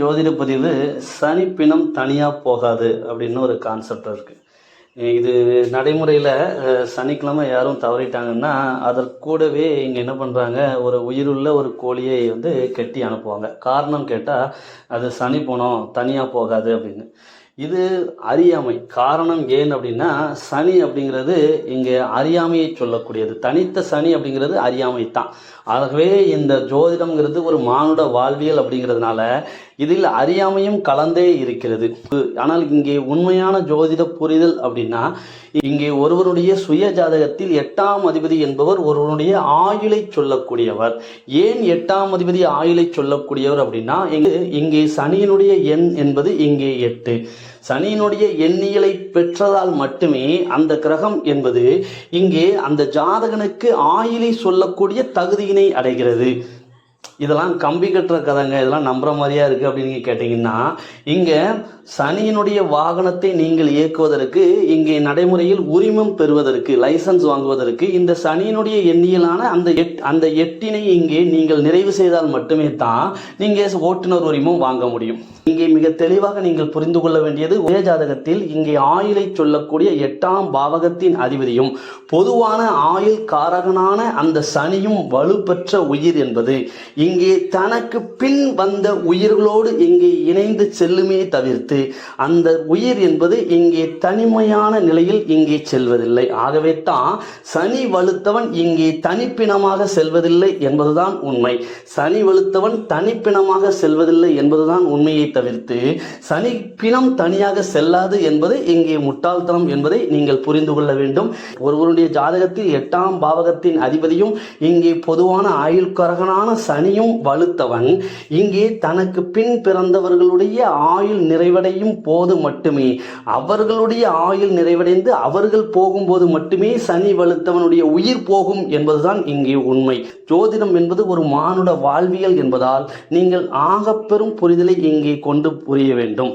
ஜோதிட பதிவு சனிப்பினம் தனியாக போகாது அப்படின்னு ஒரு கான்செப்ட் இருக்குது இது நடைமுறையில் சனிக்கிழமை யாரும் தவறிட்டாங்கன்னா அதற்கு கூடவே இங்கே என்ன பண்ணுறாங்க ஒரு உயிருள்ள ஒரு கோழியை வந்து கட்டி அனுப்புவாங்க. காரணம் கேட்டால் அது சனி போனோம் தனியாக போகாது அப்படின்னு. இது அறியாமை. காரணம் ஏன் அப்படின்னா சனி அப்படிங்கிறது இங்கே அறியாமையை சொல்லக்கூடியது. தனித்த சனி அப்படிங்கிறது அறியாமை தான். ஆகவே இந்த ஜோதிடம்ங்கிறது ஒரு மானுட வாழ்வியல் அப்படிங்கிறதுனால இதில் அறியாமையும் கலந்தே இருக்கிறது. ஆனால் இங்கே உண்மையான ஜோதிட புரிதல் அப்படின்னா இங்கே ஒருவருடைய சுய ஜாதகத்தில் எட்டாம் அதிபதி என்பவர் ஒருவருடைய ஆயுளை சொல்லக்கூடியவர். ஏன் எட்டாம் அதிபதி ஆயுளை சொல்லக்கூடியவர் அப்படின்னா இங்கே சனியினுடைய எண் என்பது இங்கே எட்டு. சனியினுடைய எண்ணியலை பெற்றதால் மட்டுமே அந்த கிரகம் என்பது இங்கே அந்த ஜாதகனுக்கு ஆயிலை சொல்லக்கூடிய தகுதியினை அடைகிறது. இதெல்லாம் கம்பி கட்டுற கதைங்க இதெல்லாம் நம்புற மாதிரியா இருக்கு அப்படின்னு கேட்டீங்கன்னா இங்க சனியினுடைய வாகனத்தை நீங்கள் இயக்குவதற்கு இங்கே நடைமுறையில் உரிமம் பெறுவதற்கு லைசன்ஸ் வாங்குவதற்கு இந்த சனியினுடைய எண்ணியலான அந்த எட் அந்த எட்டினை இங்கே நீங்கள் நிறைவு செய்தால் மட்டுமே தான் நீங்க ஓட்டுநர் உரிமம் வாங்க முடியும். இங்கே மிக தெளிவாக நீங்கள் புரிந்து கொள்ள வேண்டியது ஒரே ஜாதகத்தில் இங்கே ஆயுளை சொல்லக்கூடிய எட்டாம் பாவகத்தின் அதிபதியும் பொதுவான ஆயுள் காரகனான அந்த சனியும் வலுப்பெற்ற உயிர் என்பது. இங்கே தனக்கு பின் வந்த உயிர்களோடு இங்கே இணைந்து செல்லுமே தவிர்த்து அந்த உயிர் என்பது இங்கே தனிமையான நிலையில் இங்கே செல்வதில்லை. ஆகவே தான் சனி வலுத்தவன் இங்கே தனிப்பினமாக செல்வதில்லை என்பதுதான் உண்மை. சனி வலுத்தவன் தனிப்பினமாக செல்வதில்லை என்பதுதான் உண்மையை தவிர்த்து சனி பிணம் தனியாக செல்லாது என்பது இங்கே முட்டாள்தனம் என்பதை நீங்கள் புரிந்து கொள்ள வேண்டும். ஒருவருடைய ஜாதகத்தில் எட்டாம் பாவகத்தின் அதிபதியும் இங்கே பொதுவான ஆயுள்கரகனான சனியும் வலுத்தவன். இங்கே தனக்கு பின் பிறந்தவர்களுடைய ஆயுள் நிறைவடையும் போது மட்டுமே அவர்களுடைய ஆயுள் நிறைவடைந்து அவர்கள் போகும்போது மட்டுமே சனி வலுத்தவனுடைய உயிர் போகும் என்பதுதான் இங்கே உண்மை. ஜோதிடம் என்பது ஒரு மானுட வாழ்வியல் என்பதால் நீங்கள் ஆகப்பெரும் புரிதலை இங்கே கொண்டு புரிய வேண்டும்.